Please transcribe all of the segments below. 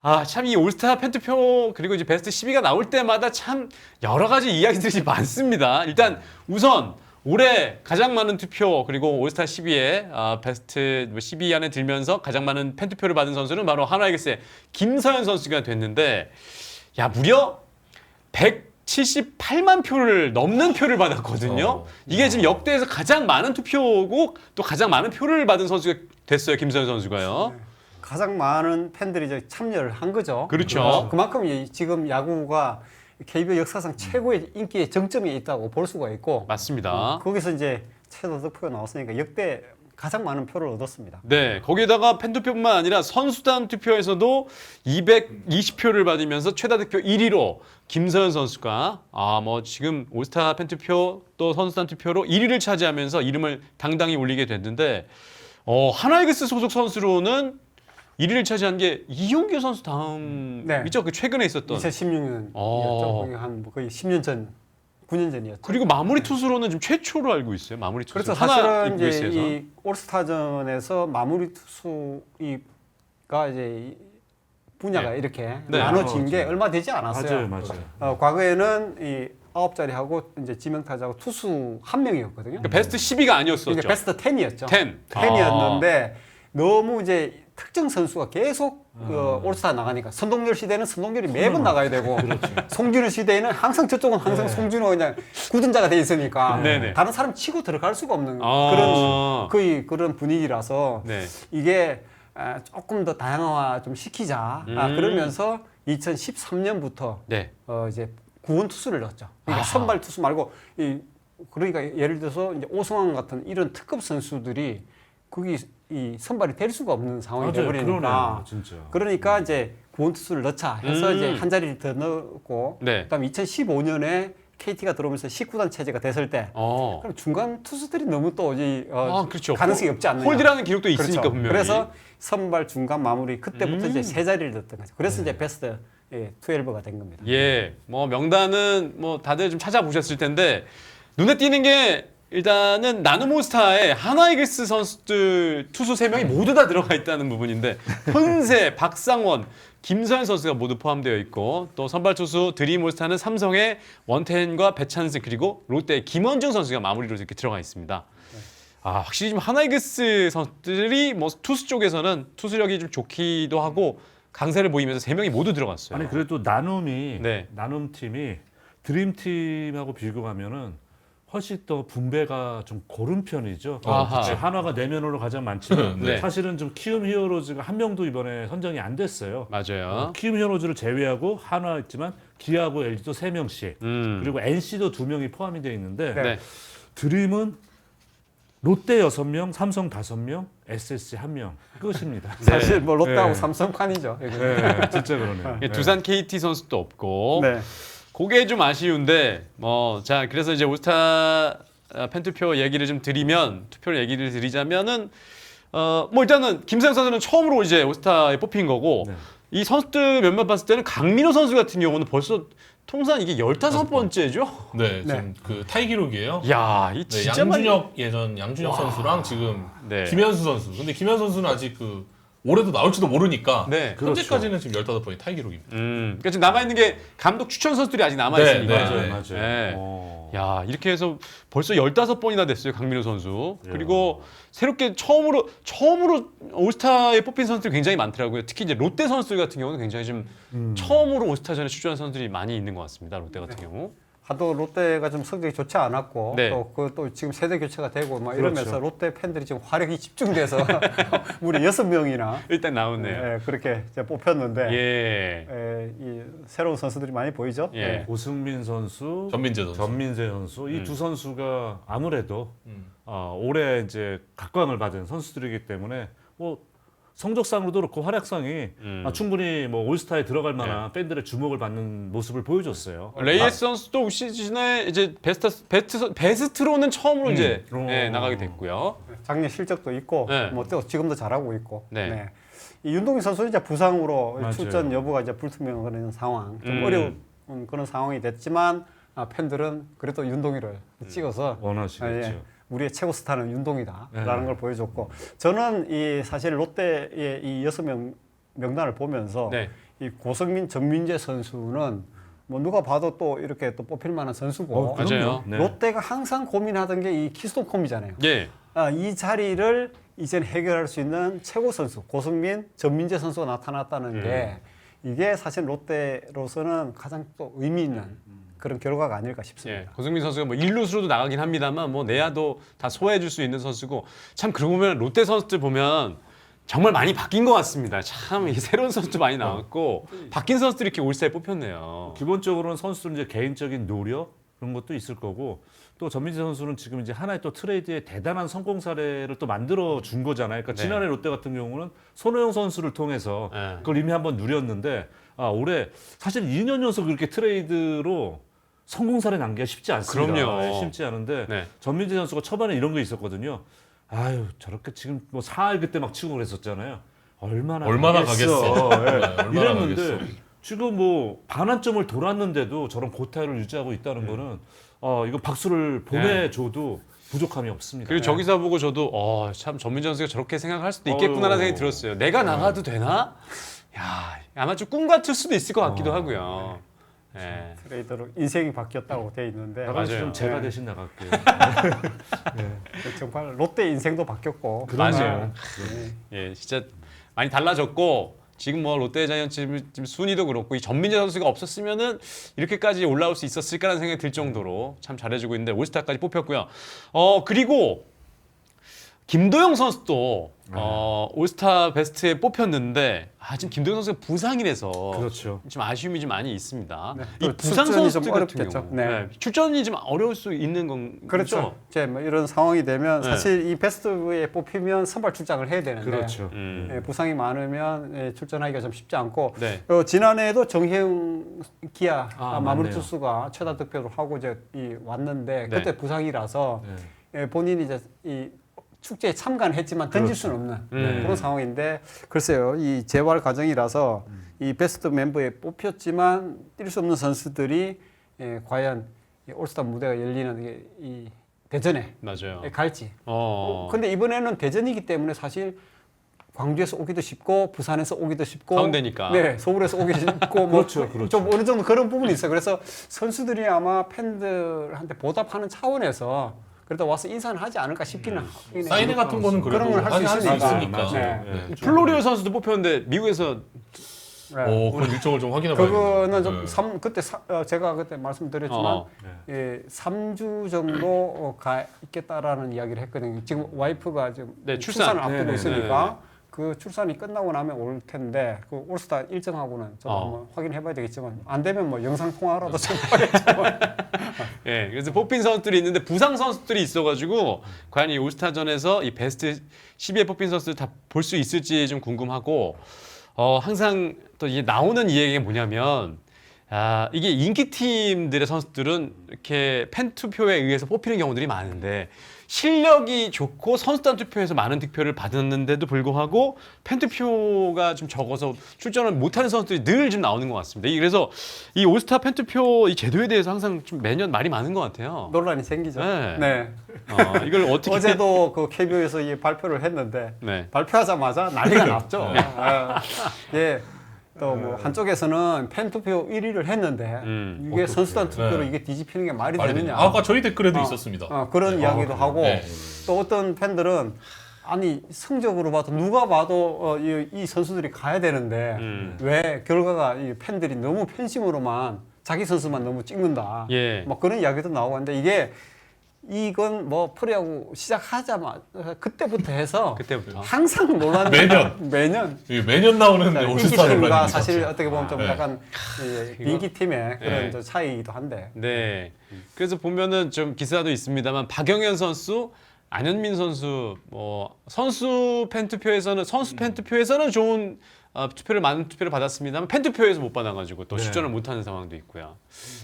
아, 참 이 올스타 팬투표 그리고 이제 베스트 10위가 나올 때마다 참 여러 가지 이야기들이 많습니다. 일단 우선 올해 가장 많은 투표 그리고 올스타 10위에 아, 베스트 10위 안에 들면서 가장 많은 팬 투표를 받은 선수는 바로 하나이글스의 김서현 선수가 됐는데 야 무려 178만 표를 넘는 표를 받았거든요. 어. 이게 지금 역대에서 가장 많은 투표고 또 가장 많은 표를 받은 선수가 됐어요. 김서현 선수가요. 가장 많은 팬들이 이제 참여를 한 거죠. 그렇죠. 어, 그만큼 이 지금 야구가 KBO 역사상 최고의 인기의 정점에 있다고 볼 수가 있고 맞습니다. 어, 거기서 이제 최다 득 표가 나왔으니까 역대 가장 많은 표를 얻었습니다. 네, 거기에다가 팬 투표뿐만 아니라 선수단 투표에서도 220표를 받으면서 최다 득표 1위로 김서현 선수가 아 뭐 지금 올스타 팬 투표 또 선수단 투표로 1위를 차지하면서 이름을 당당히 올리게 됐는데 어 하나이글스 소속 선수로는 1위를 차지한 게 이용규 선수 다음이죠. 네. 그 최근에 있었던 2016년이었죠. 어. 한뭐 거의 10년 전, 9년 전이었죠. 그리고 마무리 투수로는 좀 최초로 알고 있어요. 마무리 투수 그래서 하나 사실은 이제. 이 올스타전에서 마무리 투수가 이제 이 분야가 네. 이렇게 네. 나눠진 게. 얼마 되지 않았어요. 맞아요, 맞아요. 어, 과거에는 이 아홉 자리하고 이제 지명타자하고 투수 한 명이었거든요. 그러니까 베스트 10위가 아니었었죠. 이게 베스트 10이었죠. 10. 10이었는데 너무 이제 특정 선수가 계속 아. 어, 올스타 나가니까 선동열 시대는 선동열이 매번 나가야 되고 그렇죠. 송준호 시대에는 항상 저쪽은 항상 송준호 그냥 굳은자가 돼 있으니까 네. 네네. 다른 사람 치고 들어갈 수가 없는 아. 그런 거의 그런 분위기라서 네. 이게 아, 조금 더 다양화 좀 시키자 아, 음. 그러면서 2013년부터 네. 어 이제 구원 투수를 넣었죠. 그러니까 아하. 선발 투수 말고 이 그러니까 예를 들어서 이제 오승환 같은 이런 특급 선수들이 거기 이 선발이 될 수가 없는 상황이 맞아요. 되버리니까 그러네요, 진짜. 그러니까 이제 구원 투수를 넣자 해서 음. 이제 한 자리를 더 넣고 네. 그다음에 2015년에 KT가 들어오면서 19단 체제가 됐을 때 어. 그럼 중간 투수들이 너무 또 이, 어, 아, 그렇죠. 가능성이 없지 않느냐. 홀드라는 기록도 있으니까 그렇죠. 분명히. 그래서 선발 중간 마무리 그때부터 음. 이제 세 자리를 넣었던 거죠. 그래서 네. 이제 베스트 예, 12가 된 겁니다. 예, 뭐 명단은 뭐 다들 좀 찾아보셨을 텐데 눈에 띄는 게 일단은 나누몬스타에 하나이글스 선수들 투수 세 명이 모두 다 들어가 있다는 부분인데 혼세, 박상원, 김서현 선수가 모두 포함되어 있고 또 선발 투수 드림올스타는 삼성의 원태인과 배찬승 그리고 롯데의 김원중 선수가 마무리로 이렇게 들어가 있습니다. 아 확실히 좀 하나이글스 선수들이 뭐 투수 쪽에서는 투수력이 좀 좋기도 하고 강세를 보이면서 세 명이 모두 들어갔어요. 아니 그래도 나눔이 네. 나눔 팀이 드림 팀하고 비교하면은 훨씬 더 분배가 좀 고른 편이죠. 아하. 그치. 한화가 내면으로 가장 많지만 네. 사실은 좀 키움 히어로즈가 한 명도 이번에 선정이 안 됐어요. 맞아요. 키움 히어로즈를 제외하고 한화 있지만 기아하고 LG도 세 명씩 음. 그리고 NC도 두 명이 포함이 되어 있는데 네. 네. 드림은 롯데 여섯 명, 삼성 다섯 명, SSG 한명 끝입니다. 사실 뭐 롯데하고 네. 삼성판이죠. 이거. 네, 진짜 그러네요. 예, 두산 KT 선수도 없고 네. 그게 좀 아쉬운데 뭐자 그래서 이제 올스타 아, 팬투표 얘기를 좀 드리면 투표를 얘기를 드리자면은 어 뭐 일단은 김세영 선수는 처음으로 이제 올스타에 뽑힌 거고 네. 이 선수들 몇몇 봤을 때는 강민호 선수 같은 경우는 벌써 통산 이게 15번째죠? 네, 네. 지금 그 타이 기록이에요. 야, 이 네, 진짜 많이 양준혁 예전 양준혁 선수랑 지금 네. 김현수 선수. 근데 김현수 선수는 아직 그 올해도 나올지도 모르니까 네. 현재까지는 지금 15번이 타이 기록입니다. 음. 그러니까 지금 남아 있는 게 감독 추천 선수들이 아직 남아 있으니까. 네, 맞아요, 네. 맞아요. 네. 어. 야 이렇게 해서 벌써 15번이나 됐어요 강민호 선수 야. 그리고 새롭게 처음으로 처음으로 올스타에 뽑힌 선수들이 굉장히 많더라고요 특히 이제 롯데 선수들 같은 경우는 굉장히 좀 음. 처음으로 올스타전에 출전한 선수들이 많이 있는 것 같습니다 롯데 같은 경우 하도 롯데가 좀 성적이 좋지 않았고 네. 또 그 또 지금 세대 교체가 되고 막 이러면서 그렇죠. 롯데 팬들이 지금 화력이 집중돼서 우리 여섯 명이나 일단 나오네요 예, 그렇게 이제 뽑혔는데 예. 예, 이 새로운 선수들이 많이 보이죠. 예. 예. 고승민 선수, 전민재 선수. 전민재 선수 음. 이두 선수가 아무래도 음. 어, 올해 이제 각광을 받은 선수들이기 때문에 뭐 성적상으로도 그렇고 활약상이 음. 아, 충분히 뭐 올스타에 들어갈 만한 팬들의 주목을 받는 모습을 보여줬어요. 레이에스 선수도 올 시즌에 이제 베스트 베스트 베스트로는 처음으로 음. 이제 어. 예, 나가게 됐고요. 작년 실적도 있고 네. 뭐 또 지금도 잘하고 있고. 네. 이 윤동희 선수는 이제 부상으로 맞아요. 출전 여부가 이제 불투명한 상황, 좀 음. 어려운 그런 상황이 됐지만 아, 팬들은 그래도 윤동희를 찍어서 원하시겠죠. 아, 예. 우리의 최고 스타는 윤동이다라는 네. 걸 보여줬고 저는 이 사실 롯데의 이 여섯 명 명단을 보면서 네. 이 고성민 전민재 선수는 뭐 누가 봐도 또 이렇게 또 뽑힐 만한 선수고 어. 맞아요. 네. 롯데가 항상 고민하던 게 이 키스톤콤이잖아요. 예. 아, 이 자리를 이제 해결할 수 있는 최고 선수 고성민, 전민재 선수가 나타났다는 게 이게 사실 롯데로서는 가장 또 의미 있는 그런 결과가 아닐까 싶습니다. 예, 고승민 선수가 뭐 일루수로도 나가긴 합니다만 뭐 내야도 다 소화해 줄 수 있는 선수고 참 그러고 보면 롯데 선수들 보면 정말 많이 바뀐 것 같습니다. 참 이게 새로운 선수도 많이 나왔고 바뀐 선수들이 이렇게 올스타에 뽑혔네요. 기본적으로는 선수들 이제 개인적인 노력 그런 것도 있을 거고 또 전민재 선수는 지금 이제 하나의 또 트레이드의 대단한 성공 사례를 또 만들어 준 거잖아요. 그러니까 네. 지난해 롯데 같은 경우는 손호영 선수를 통해서 네. 그걸 이미 한번 누렸는데 아 올해 사실 2년 연속 이렇게 트레이드로 성공 사례 남기가 쉽지 않습니다. 그럼요. 네, 쉽지 않은데 네. 전민재 선수가 초반에 이런 게 있었거든요. 아유 저렇게 지금 뭐 4할 그때 막 치고 그랬었잖아요. 얼마나 얼마나 가겠어. 가겠어. 예. 네, 얼마나 이랬는데 가겠어. 지금 뭐 반환점을 돌았는데도 저런 고타를 유지하고 있다는 거는 어 이거 박수를 보내줘도 부족함이 없습니다. 그리고 저기서 보고 저도 어, 참 전민재 선수가 저렇게 생각할 수도 있겠구나라는. 생각이 들었어요. 내가 나가도 되나? 야, 아마 좀 꿈 같을 수도 있을 것 같기도 하고요. 예. 트레이드로 인생이 바뀌었다고 돼 있는데 나갈 맞아요. 좀 제가 네. 대신 나갈게요. 정말 롯데 인생도 바뀌었고 맞아요. 네. 예, 진짜 많이 달라졌고 지금 뭐 롯데 자이언츠 지금- 지금 순위도 그렇고 이 전민재 선수가 없었으면은 이렇게까지 올라올 수 있었을까라는 생각이 들 정도로 참 잘해주고 있는데 올스타까지 뽑혔고요. 어 그리고 김도영 선수도 어, 올스타 베스트에 뽑혔는데 아 지금 김도영 선수가 부상이라서 그렇죠. 좀 아쉬움이 좀 많이 있습니다. 네, 이또 부상 출전이 선수들 좀 같은 어렵겠죠. 경우 네. 네, 출전이 좀 어려울 수 있는 건 그렇죠. 이제 뭐 이런 상황이 되면 네. 사실 이 베스트에 뽑히면 선발 출장을 해야 되는데 그렇죠. 음. 예, 부상이 많으면 예, 출전하기가 좀 쉽지 않고 네. 어, 지난해에도 정혜영 기아 아, 마무리 맞네요. 투수가 최다 득표를 하고 이제 이 왔는데 네. 그때 부상이라서 네. 예, 본인이 이제 이 축제에 참가는 했지만 던질 수는 없는 음. 그런 상황인데 글쎄요 이 재활 과정이라서 이 베스트 멤버에 뽑혔지만 뛸 수 없는 선수들이 예, 과연 이 올스타 무대가 열리는 이 대전에 맞아요. 갈지. 어. 근데 이번에는 대전이기 때문에 사실 광주에서 오기도 쉽고 부산에서 오기도 쉽고 가운데니까. 네 서울에서 오기도 쉽고 뭐 그렇죠, 그렇죠. 좀 어느 정도 그런 부분이 있어요. 그래서 선수들이 아마 팬들한테 보답하는 차원에서 그래도 와서 인사는 하지 않을까 싶기는 하긴 해요. 음. 사인회 같은 거는 그래도 그런 걸할수 할수 있으니까. 있으니까. 맞아요. 네. 네. 플로리오 선수도 뽑혔는데 미국에서 네. 오, 그럼 일정을 좀 확인해 그거는 봐야겠네요. 좀 네. 삼, 그때 사, 어, 제가 그때 말씀드렸지만 어. 예, 3주 정도 어, 가 있겠다라는 이야기를 했거든요. 지금 와이프가 지금 네, 출산. 출산을 앞두고 네, 네, 있으니까 그 출산이 끝나고 나면 올 텐데 그 올스타 일정하고는 좀 어. 한번 확인해 봐야 되겠지만 안 되면 뭐 영상 통화라도 좀 하겠지만 예, 그래서 뽑힌 선수들이 있는데 부상 선수들이 있어가지고 과연 이 올스타전에서 이 베스트 10위에 뽑힌 선수들 다 볼 수 있을지 좀 궁금하고 어 항상 또 이게 나오는 이야기가 뭐냐면 아 이게 인기 팀들의 선수들은 이렇게 팬 투표에 의해서 뽑히는 경우들이 많은데 실력이 좋고 선수단 투표에서 많은 득표를 받았는데도 불구하고 팬 투표가 좀 적어서 출전을 못하는 선수들이 늘 좀 나오는 것 같습니다. 이- 그래서 이 올스타 팬 투표 이 제도에 대해서 항상 좀 매년 말이 많은 것 같아요. 논란이 생기죠. 네. 네. 어, 이걸 어떻게 어제도 그 KBO에서 이 발표를 했는데 네. 발표하자마자 난리가 났죠. 아, 예. 또 뭐 한쪽에서는 팬 투표 1위를 했는데 음, 이게 선수단 투표로 네. 이게 뒤집히는 게 말이 말이 되느냐. 되냐. 아까 저희 댓글에도 어, 있었습니다. 어, 그런 이야기도 하고 네. 또 어떤 팬들은 아니 성적으로 봐도 누가 봐도 어, 이, 이 선수들이 가야 되는데 음. 왜 결과가 이 팬들이 너무 팬심으로만 자기 선수만 너무 찍는다. 예. 뭐 그런 이야기도 나오고 하는데 이게 이건 뭐 프로야구 시작하자마자 그때부터 해서 그때부터 항상 논란이 매년. 매년 이게 매년 나오는 인기 올스타 팀과 멤버입니다. 사실 어떻게 보면 좀 네. 약간 이 인기 팀의 그런 네. 좀 차이이기도 한데 네. 그래서 보면은 좀 기사도 있습니다만 박영현 선수, 안현민 선수 뭐 선수 팬 투표에서는 선수 팬 투표에서는 좋은 어, 투표를 많은 투표를 받았습니다만 팬 투표에서 못 받아가지고 또 네. 출전을 못하는 상황도 있고요.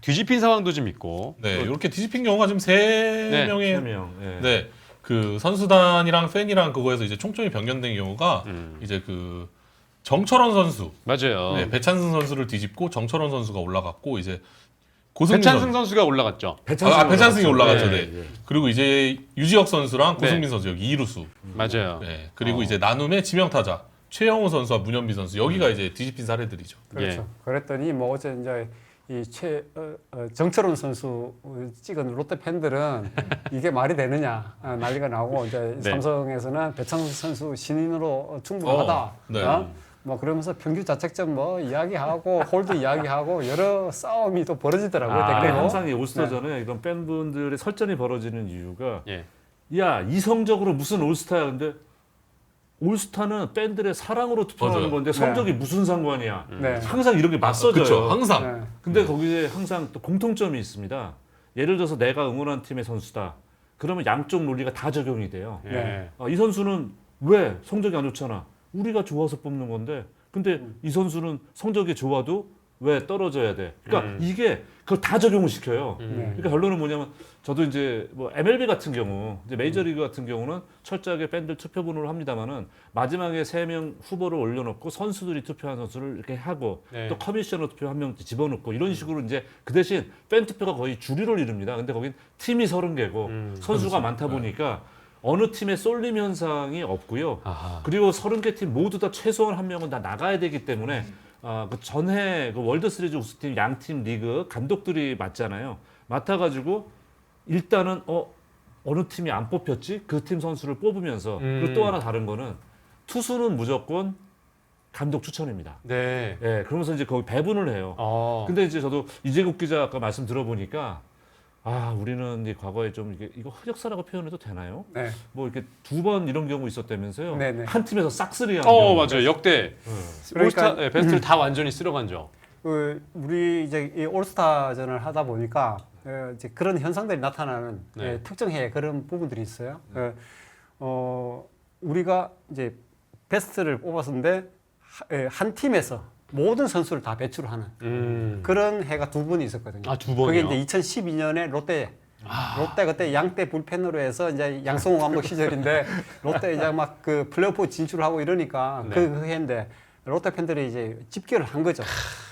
뒤집힌 상황도 좀 있고. 네, 또- 이렇게 뒤집힌 경우가 지금 세 네. 명의 세 명. 예. 네. 그 선수단이랑 팬이랑 그거에서 이제 총점이 변경된 경우가 음. 이제 그 정철원 선수, 맞아요. 네, 배찬승 선수를 뒤집고 정철원 선수가 올라갔고 이제 고승민 배찬승 선수. 선수가 올라갔죠. 아, 아, 배찬승이 올라갔죠. 네, 네. 그리고 이제 유지혁 선수랑 네. 고승민 선수 여기 2루수. 맞아요. 네. 그리고 어. 이제 나눔의 지명 타자 최영호 선수와 문현비 선수 여기가 이제 뒤집힌 사례들이죠. 그렇죠. 예. 그랬더니 뭐 어제 이제 이최 어, 어, 정철원 선수 찍은 롯데 팬들은 이게 말이 되느냐 아, 난리가 나고 이제 네. 삼성에서는 배창수 선수 신인으로 충분하다. 어, 네. 어? 뭐 그러면서 평균 자책점 뭐 이야기하고 홀드 이야기하고 여러 싸움이 또 벌어지더라고요. 아, 댓글로. 항상 이 올스타전에 이런 팬분들의 설전이 벌어지는 이유가 예. 야 이성적으로 무슨 올스타야 근데 올스타는 팬들의 사랑으로 투표하는 맞아요. 건데 성적이 무슨 상관이야 네. 항상 이렇게 맞서져요 그렇죠. 항상 네. 근데 거기에 항상 또 공통점이 있습니다 예를 들어서 내가 응원한 팀의 선수다 그러면 양쪽 논리가 다 적용이 돼요 예. 네. 아, 이 선수는 왜 성적이 안 좋잖아 우리가 좋아서 뽑는 건데 근데 이 선수는 성적이 좋아도 왜 떨어져야 돼 그러니까 음. 이게 그걸 다 적용을 시켜요 네. 그러니까 결론은 뭐냐면 저도 이제 뭐 MLB 같은 경우 이제 메이저리그 같은 경우는 철저하게 팬들 투표분으로 합니다만은 마지막에 세 명 후보를 올려놓고 선수들이 투표한 선수를 이렇게 하고 네. 또 커미셔너 투표 한 명 집어넣고 이런 식으로 이제 그 대신 팬 투표가 거의 주류를 이룹니다. 근데 거긴 팀이 서른 개고 음, 선수가 많다 보니까 어느 팀에 쏠림 현상이 없고요. 아하. 그리고 서른 개 팀 모두 다 최소한 한 명은 다 나가야 되기 때문에 아, 그 전해 그 월드 시리즈 우승팀 양팀 리그 감독들이 맡잖아요. 맡아가지고 일단은 어 어느 팀이 안 뽑혔지 그 팀 선수를 뽑으면서 음. 그리고 또 하나 다른 거는 투수는 무조건 감독 추천입니다. 네. 예, 그러면서 이제 거기 배분을 해요. 어. 근데 이제 저도 이재국 기자 아까 말씀 들어보니까 아 우리는 이제 과거에 좀 이게 이거 흑역사라고 표현해도 되나요? 네. 뭐 이렇게 두 번 이런 경우 있었다면서요? 네 네. 한 팀에서 싹쓸이한 어 경우. 맞아요. 역대 그러니까- 올스타 예, 베스트를 다 완전히 쓸어간죠. 그 우리 이제 이 올스타전을 하다 보니까 어, 이제 그런 현상들이 나타나는 네. 예, 특정해 그런 부분들이 있어요. 어, 어, 우리가 이제 베스트를 뽑았는데 하- 예, 한 팀에서 모든 선수를 다 배출하는 음. 그런 해가 두번 있었거든요. 아, 두 그게 번이요? 이제 2012년에 롯데 롯데 그때 양대 불펜으로 해서 이제 양성호 감독 시절인데 롯데 이제 막 그 플레이오프 진출하고 이러니까 네. 그, 그 해인데 롯데 팬들이 이제 집결을 한 거죠.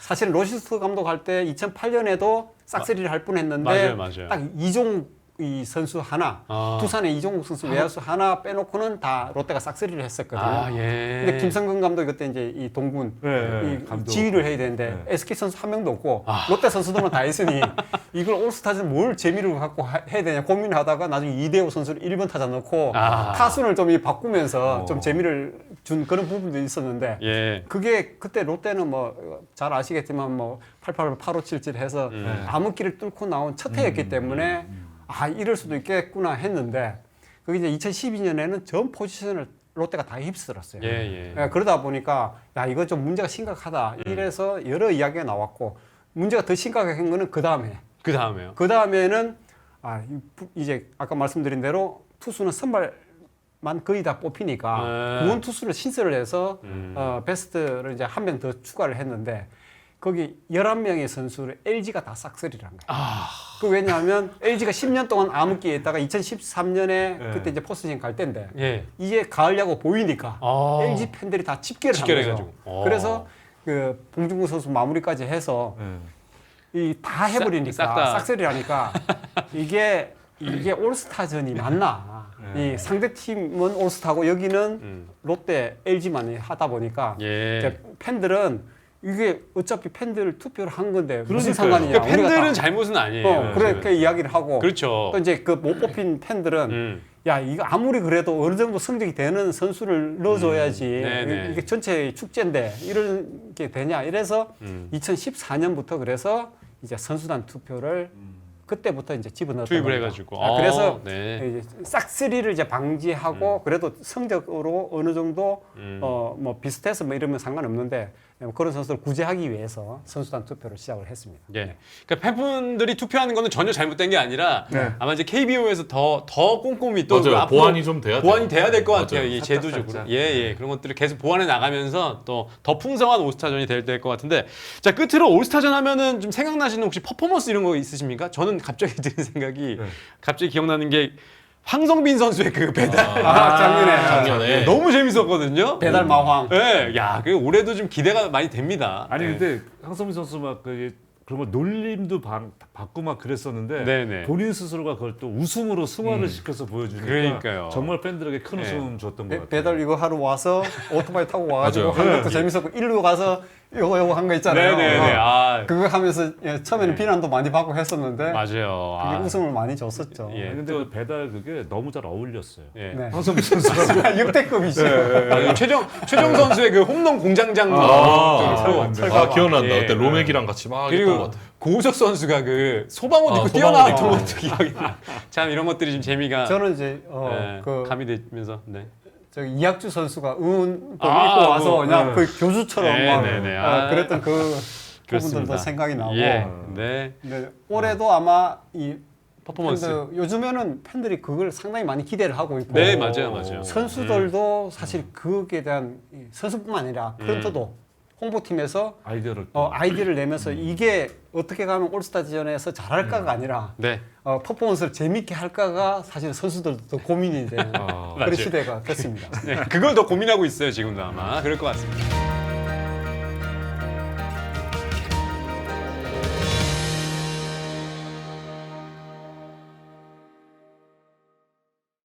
사실은 로시스트 감독 할 때 2008년에도 싹쓸이를 할 뻔했는데 맞아요, 맞아요. 딱 이종 이 선수 하나 아. 두산의 이종국 선수 외야수 하나 빼놓고는 다 롯데가 싹쓸이를 했었거든요. 아 예. 근데 김성근 감독이 그때 이제 이 동군 네, 네, 이 감독. 지휘를 해야 되는데 네. SK 선수 한 명도 없고 아. 롯데 선수들만 다 했으니 이걸 올스타전 뭘 재미를 갖고 하- 해야 되냐 고민하다가 나중에 이대호 선수를 1번 타자 넣고 아. 타순을 좀 이 바꾸면서 어. 좀 재미를 준 그런 부분도 있었는데 예. 그게 그때 롯데는 뭐 잘 아시겠지만 뭐 88, 8577 해서 음. 암흑기를 뚫고 나온 첫 해였기 때문에 아 이럴 수도 있겠구나 했는데 그게 이제 2012년에는 전 포지션을 롯데가 다 휩쓸었어요. 예, 예. 예, 그러다 보니까 야 이거 좀 문제가 심각하다 이래서 여러 이야기가 나왔고 문제가 더 심각한 거는 그 다음에 그 다음에요. 그 다음에는 아 이- 이제 아까 말씀드린 대로 투수는 선발만 거의 다 뽑히니까 네. 구원 투수를 신설을 해서 음. 어, 베스트를 이제 한 명 더 추가를 했는데 거기 11명의 선수를 LG가 다 싹쓸이를 한 거예요. 아. 그 왜냐하면 LG가 10년 동안 암흑기에 있다가 2013년에 네. 그때 이제 포스팅 갈 때인데 예. 이제 가을 야구 보이니까 아. LG 팬들이 다 집결을 한 집결해가지고. 거죠. 어. 그래서 그 봉중구 선수 마무리까지 해서 예. 이다 해버리니까 싹 다. 싹쓸이를 하니까 이게 이게 올스타전이 맞나? 이 상대 팀은 올스타고 여기는 음. 롯데, LG만 하다 보니까 예. 이제 팬들은 이게 어차피 팬들 투표를 한 건데 그러니까요. 무슨 상관이냐? 그러니까 우리가 팬들은 다- 잘못은 아니에요. 어, 그렇게 이야기를 하고 그렇죠. 또 이제 그 못 뽑힌 팬들은 음. 야 이거 아무리 그래도 어느 정도 성적이 되는 선수를 넣어줘야지 음. 네네. 이게 전체 축제인데 이런 게 되냐 이래서 음. 2014년부터 그래서 이제 선수단 투표를 그때부터 이제 집어넣었던 투입을 겁니다. 해가지고. 아, 어, 그래서 네. 이제 싹쓸이를 이제 방지하고 그래도 성적으로 어느 정도 음. 어 뭐 비슷해서 뭐 이러면 상관없는데 그런 선수를 구제하기 위해서 선수단 투표를 시작을 했습니다. 예. 그러니까 팬분들이 투표하는 거는 전혀 잘못된 게 아니라 네. 아마 이제 KBO에서 더 더 꼼꼼히 또 맞아요. 보완이 좀 돼야 보완이. 돼야 될 것 같아요. 이 제도적으로. 예, 예. 그런 것들을 계속 보완해 나가면서 또 더 풍성한 올스타전이 될 것 같은데 자, 끝으로 올스타전 하면은 좀 생각나시는 혹시 퍼포먼스 이런 거 있으십니까? 저는 갑자기 드는 생각이 네. 갑자기 기억나는 게 황성빈 선수의 그 배달 아, 작년에. 작년에 너무 재밌었거든요. 배달 마황. 예. 야, 그 올해도 좀 기대가 많이 됩니다. 아니 예. 근데 황성민 선수 막그 그리고 놀림도 방- 받고 막 그랬었는데 네네. 본인 스스로가 그걸 또 웃음으로 승화를 음. 시켜서 보여주니까 그러니까요. 정말 팬들에게 큰 네. 웃음 줬던 것 배, 같아요. 배달 이거 하러 와서 오토바이 타고 와가지고. 한 것도 재밌었고 일로 가서 요거 요거 한 거 있잖아요. 네네네. 어. 아 그거 하면서 예, 처음에는 네. 비난도 많이 받고 했었는데 맞아요. 그게 아, 웃음을 많이 줬었죠. 예. 아니, 근데 그 배달 그게 너무 잘 어울렸어요. 예. 네. 황선미 선수가 역대급이죠. 아, 최정 최정 선수의 그 홈런 공장장도 아, 좀 아, 있고. 아, 기억난다. 예. 그때 로맥이랑 같이 막 했던 것 그리고 같아. 고우석 선수가 그 소방옷 아, 입고 소방옷 뛰어나왔던 입고. 것도 기억이 나. 참 이런 것들이 좀 재미가 저는 이제 어, 예, 그 가미되면서 네. 저기 이학주 선수가 응원복 아, 입고 와서 뭐, 그냥 네. 그 교주처럼 네, 막 네, 네. 어, 아, 그랬던 그. 부분들도 생각이 나고 예. 네. 근데 올해도 아마 이 퍼포먼스. 팬들, 요즘에는 팬들이 그걸 상당히 많이 기대를 하고 있고 네, 맞아요. 맞아요. 선수들도 사실 그에 대한 이 선수뿐만 아니라 음. 프런트도 홍보팀에서 아이디어를 어, 아이디어를 내면서 이게 어떻게 가면 올스타전에서 잘할까가 아니라 네. 어, 퍼포먼스를 재밌게 할까가 사실 선수들도 더 고민이 되는 아, 그런 맞아요. 시대가 됐습니다. 네. 그걸 더 고민하고 있어요, 지금도 아마. 그럴 것 같습니다.